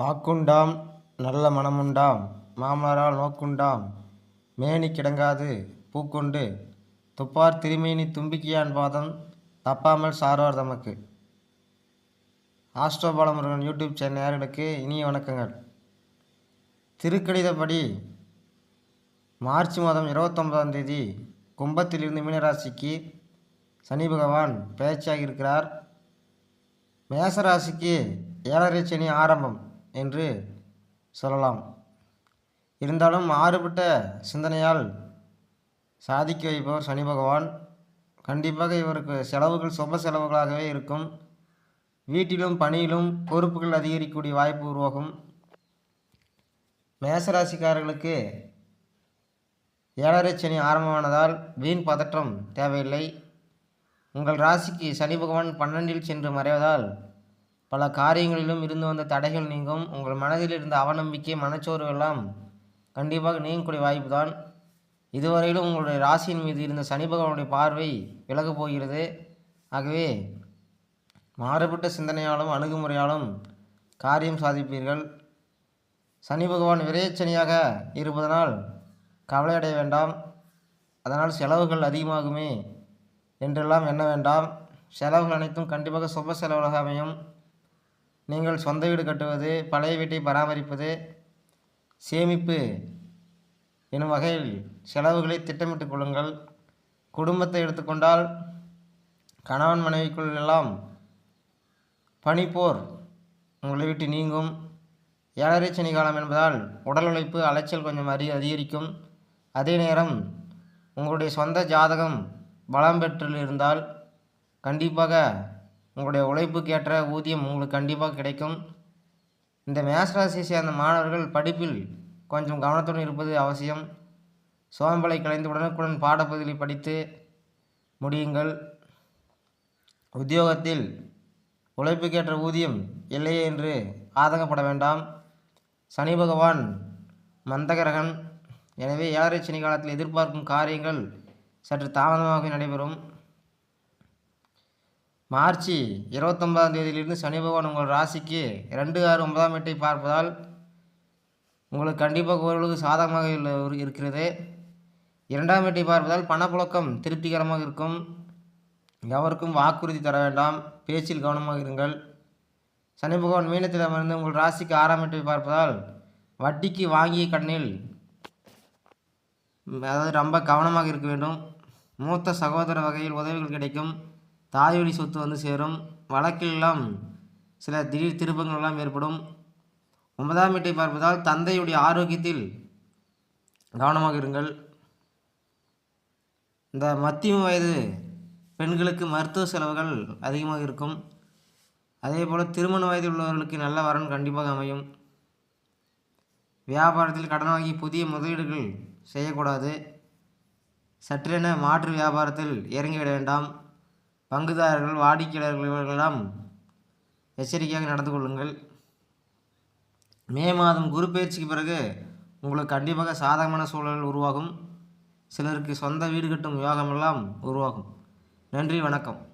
வாக்குண்டாம் நல்ல மனமுண்டாம் மாமலரால் நோக்குண்டாம் மேனி கிடங்காது பூக்கொண்டு துப்பார் திருமேனி தும்பிக்கையான் பாதம் தப்பாமல் சாரோர் தமக்கு. ஆஸ்ட்ரோபாலமுருகன் யூடியூப் சேனல் நேயர்களுக்கு இனிய வணக்கங்கள். திருக்கடிதப்படி மார்ச் மாதம் இருபத்தொன்பதாம் தேதி கும்பத்திலிருந்து மீனராசிக்கு சனி பகவான் பெயர்ச்சியாக இருக்கிறார் மேசராசிக்கு ஏழரை சனி ஆரம்பம். என்று சொல்லலாம். இருந்தாலும் மாறுபட்ட சிந்தனையால் சாதிக்க வைப்பவர் சனி பகவான். கண்டிப்பாக இவருக்கு செலவுகள் சொப செலவுகளாகவே இருக்கும். வீட்டிலும் பணியிலும் பொறுப்புகள் அதிகரிக்கக்கூடிய வாய்ப்பு உருவாகும். மேசராசிக்காரர்களுக்கு ஏழரை சனி ஆரம்பமானதால் வீண் பதற்றம் தேவையில்லை. உங்கள் ராசிக்கு சனி பகவான் பன்னெண்டில் சென்று மறைவதால் பல காரியங்களிலும் இருந்து வந்த தடைகள் நீங்கும். உங்கள் மனதில் இருந்த அவநம்பிக்கை மனச்சோர்வு எல்லாம் கண்டிப்பாக நீங்கக்கூடிய வாய்ப்பு தான் இதுவரையிலும் உங்களுடைய ராசியின் மீது இருந்த சனி பகவானுடைய பார்வை விலகப் போகிறது. ஆகவே மாறுபட்ட சிந்தனையாலும் அணுகுமுறையாலும் காரியம் சாதிப்பீர்கள். சனி பகவான் விரைச்சனியாக இருப்பதனால் கவலையடைய வேண்டாம். அதனால் செலவுகள் அதிகமாகுமே என்றெல்லாம் எண்ண வேண்டாம். செலவுகள் அனைத்தும் கண்டிப்பாக சுப செலவுகளாக அமையும். நீங்கள் சொந்த வீடு கட்டுவது பழைய வீட்டை பராமரிப்பது சேமிப்பு எனும் வகையில் செலவுகளை திட்டமிட்டுக் கொள்ளுங்கள். குடும்பத்தை எடுத்துக்கொண்டால் கணவன் மனைவிக்குள் எல்லாம் பனிப்போர் உங்களை விட்டு நீங்கும். ஏழரை சனி காலம் என்பதால் உடல் உழைப்பு அலைச்சல் கொஞ்சம் அதிக அதிகரிக்கும். அதே நேரம் உங்களுடைய சொந்த ஜாதகம் பலம் பெற்றிருந்தால் கண்டிப்பாக உங்களுடைய உழைப்புக்கேற்ற ஊதியம் உங்களுக்கு கண்டிப்பாக கிடைக்கும். இந்த மேசராசியை சேர்ந்த மாணவர்கள் படிப்பில் கொஞ்சம் கவனத்துடன் இருப்பது அவசியம். சோம்பலை கலைந்து உடனுக்குடன் பாடப்பகுதிகளை படித்து முடியுங்கள். உத்தியோகத்தில் உழைப்புக்கேற்ற ஊதியம் இல்லையே என்று ஆதங்கப்பட வேண்டாம். சனி பகவான் மந்தகரகன். எனவே ஏழரை சனி காலத்தில் எதிர்பார்க்கும் காரியங்கள் சற்று தாமதமாக நடைபெறும். மார்ச் இருபத்தொன்பதாம் தேதியிலிருந்து சனி பகவான் உங்கள் ராசிக்கு ரெண்டு ஆறு ஒன்பதாம் வீட்டை பார்ப்பதால் உங்களுக்கு கண்டிப்பாக ஓரளவுக்கு சாதகமாக இருக்கிறது. இரண்டாம் வீட்டை பார்ப்பதால் பணப்புழக்கம் திருப்திகரமாக இருக்கும். எவருக்கும் வாக்குறுதி தர வேண்டாம். பேச்சில் கவனமாக இருங்கள். சனி பகவான் மீனத்தில் அமர்ந்து உங்கள் ராசிக்கு ஆறாம் வீட்டை பார்ப்பதால் வட்டிக்கு வாங்கிய கண்ணில் அதாவது ரொம்ப கவனமாக இருக்க வேண்டும். மூத்த சகோதர வகையில் உதவிகள் கிடைக்கும். தாய்வழி சொத்து வந்து சேரும். வழக்கிலெல்லாம் சில திடீர் திருப்பங்களெல்லாம் ஏற்படும். ஒன்பதாம் வீட்டை பார்ப்பதால் தந்தையுடைய ஆரோக்கியத்தில் கவனமாக இருங்கள். இந்த மத்திய வயது பெண்களுக்கு மருத்துவ செலவுகள் அதிகமாக இருக்கும். அதே போல் திருமண வயதில் உள்ளவர்களுக்கு நல்ல வரன் கண்டிப்பாக அமையும். வியாபாரத்தில் கடன் வாங்கி புதிய முதலீடுகள் செய்யக்கூடாது. சற்றென மாற்று வியாபாரத்தில் இறங்கிவிட வேண்டாம். பங்குதாரர்கள் வாடிக்கையாளர்கள் இவர்களிடம் எச்சரிக்கையாக நடந்து கொள்ளுங்கள். மே மாதம் குரு பயிற்சிக்கு பிறகு உங்களுக்கு கண்டிப்பாக சாதகமான சூழல் உருவாகும். சிலருக்கு சொந்த வீடு கட்டும் யோகமெல்லாம் உருவாகும். நன்றி வணக்கம்.